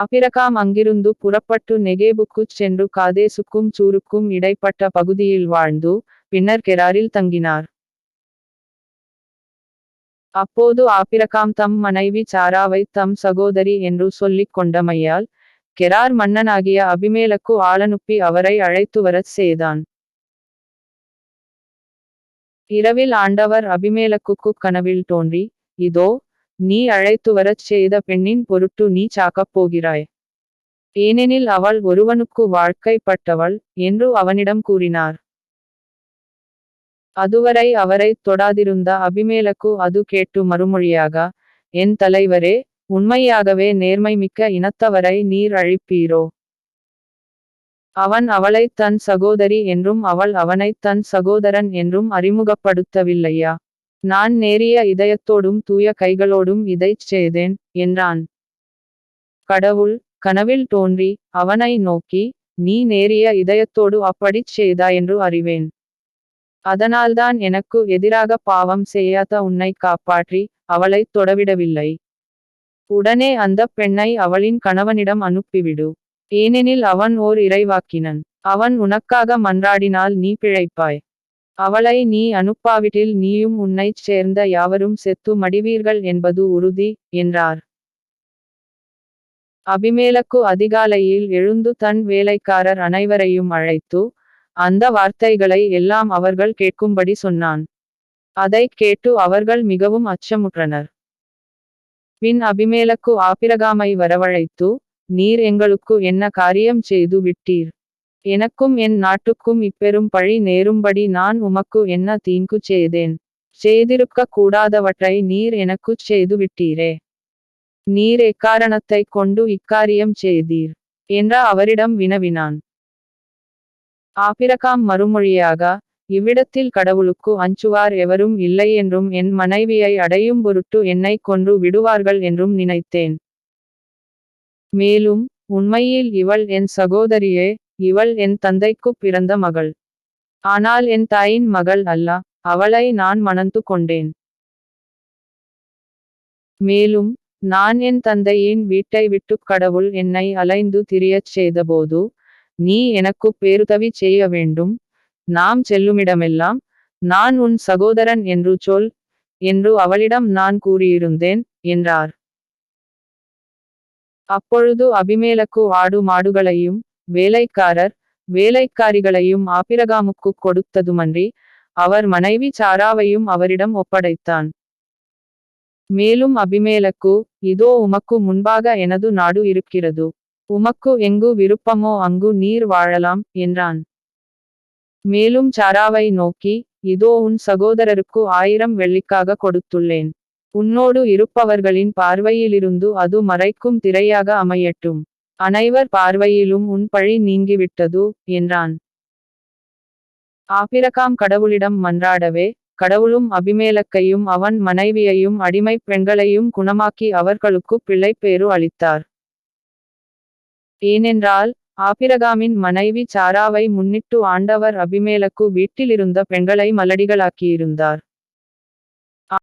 அபிரகாம் அங்கிருந்து புறப்பட்டு நெகேபுக்குச் சென்று காதேசுக்கும் சூருக்கும் இடைப்பட்ட பகுதியில் வாழ்ந்து பின்னர் கெராரில் தங்கினார். அப்போது ஆபிரகாம் தம் மனைவி சாராவை தம் சகோதரி என்று சொல்லிக் கொண்டமையால் கெரார் மன்னனாகிய அபிமேலக்கு ஆளனுப்பி அவரை அழைத்து வரச் செய்தான். இரவில் ஆண்டவர் அபிமேலக்குக்கு கனவில் தோன்றி இதோ நீ அழைத்து வரச் செய்த பெண்ணின் பொருட்டு நீ சாக்கப் போகிறாய். ஏனெனில் அவள் ஒருவனுக்கு வாழ்க்கைப்பட்டவள் என்று அவனிடம் கூறினார். அதுவரை அவரைத் தொடாதிருந்த அபிமேலக்கு அது கேட்டு மறுமொழியாக என் தலைவரே உண்மையாகவே நேர்மை மிக்க இனத்தவரை நீர் அழிப்பீரோ? அவன் அவளைத் தன் சகோதரி என்றும் அவள் அவனைத் தன் சகோதரன் என்றும் அறிமுகப்படுத்தவில்லையா? நான் நேரிய இதயத்தோடும் தூய கைகளோடும் இதைச் செய்தேன் என்றான். கடவுள் கனவில் தோன்றி அவனை நோக்கி நீ நேரிய இதயத்தோடு அப்படிச் செய்தா என்று அறிவேன். அதனால்தான் எனக்கு எதிராக பாவம் செய்யாத உன்னை காப்பாற்றி அவளைத் தொடவிடவில்லை. உடனே அந்த பெண்ணை அவளின் கணவனிடம் அனுப்பிவிடு. ஏனெனில் அவன் ஓர் இறைவாக்கினன். அவன் உனக்காக மன்றாடினால் நீ பிழைப்பாய். அவளை நீ அனுப்பாவிட்டில் நீயும் உன்னைச் சேர்ந்த யாவரும் செத்து மடிவீர்கள் என்பது உறுதி என்றார். அபிமேலக்கு அதிகாலையில் எழுந்து தன் வேலைக்காரர் அனைவரையும் அழைத்து அந்த வார்த்தைகளை எல்லாம் அவர்கள் கேட்கும்படி சொன்னான். அதைக் கேட்டு அவர்கள் மிகவும் அச்சமுற்றனர். பின் அபிமேலக்கு ஆபிரகாமை வரவழைத்து நீர் எங்களுக்கு என்ன காரியம் செய்து விட்டீர்? எனக்கும் என் நாட்டுக்கும் இப்பெரும் பழி நேரும்படி நான் உமக்கு என்ன தீங்கு செய்தேன்? செய்திருக்க கூடாதவற்றை நீர் எனக்குச் செய்து விட்டீரே நீர் எக்காரணத்தைக் கொண்டு இக்காரியம் செய்தீர் என்ற அவரிடம் வினவினான். ஆபிரகாம் மறுமொழியாக இவ்விடத்தில் கடவுளுக்கு அஞ்சுவார் எவரும் இல்லை என்றும் என் மனைவியை அடையும் பொருட்டு என்னை கொன்று விடுவார்கள் என்றும் நினைத்தேன். மேலும் உண்மையில் இவள் என் சகோதரியே இவள் என் தந்தைக்குப் பிறந்த மகள். ஆனால் என் தாயின் மகள் அல்ல அவளை நான் மணந்து கொண்டேன். மேலும் நான் என் தந்தையின் வீட்டை விட்டுக் கடவுள் என்னை அலைந்து திரியச் செய்தபோது நீ எனக்குப் பேருதவி செய்ய வேண்டும் நாம் செல்லுமிடமெல்லாம் நான் உன் சகோதரன் என்று சொல் என்று அவளிடம் நான் கூறியிருந்தேன் என்றார். அப்பொழுது அபிமேலக்கு ஆடு மாடுகளையும் வேலைக்காரர் வேலைக்காரிகளையும் ஆபிரகாமுக்கு கொடுத்ததுமன்றி அவர் மனைவி சாராவையும் அவரிடம் ஒப்படைத்தான். மேலும் அபிமேலக்கு இதோ உமக்கு முன்பாக எனது நாடு இருக்கிறது. உமக்கு எங்கு விருப்பமோ அங்கு நீர் வாழலாம் என்றான். மேலும் சாராவை நோக்கி இதோ உன் சகோதரருக்கு ஆயிரம் வெள்ளிக்காக கொடுத்துள்ளேன். உன்னோடு இருப்பவர்களின் பார்வையிலிருந்து அது மறைக்கும் திரையாக அமையட்டும். அனைவர் பார்வையிலும் உன் பழி நீங்கிவிட்டது என்றான். ஆபிரகாம் கடவுளிடம் மன்றாடவே கடவுளும் அபிமேலக்கையும் அவன் மனைவியையும் அடிமைப் பெண்களையும் குணமாக்கி அவர்களுக்கு பிள்ளைப்பேறு அளித்தார். ஏனென்றால் ஆபிரகாமின் மனைவி சாராவை முன்னிட்டு ஆண்டவர் அபிமேலக்கு வீட்டிலிருந்த பெண்களை மலடிகளாக்கியிருந்தார்.